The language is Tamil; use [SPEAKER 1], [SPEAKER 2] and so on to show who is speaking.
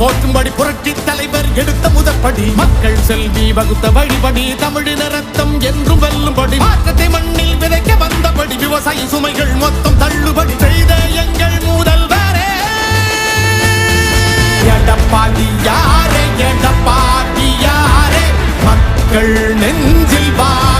[SPEAKER 1] போற்றும்படி புரட்சி தலைவர் எடுத்த முதற்படி. மக்கள் செல்வி வகுத்த வழிபடி தமிழின ரத்தம் என்றும் வெல்லும்படி. மாற்றத்தை மண்ணில் விதைக்க வந்தபடி விவசாய சுமைகள் மொத்தம் தள்ளுபடி. செய்த எங்கள் முதல்வரே. எடப்பாடி யாரே எடப்பாடி யாரே மக்கள் நெஞ்சில் வா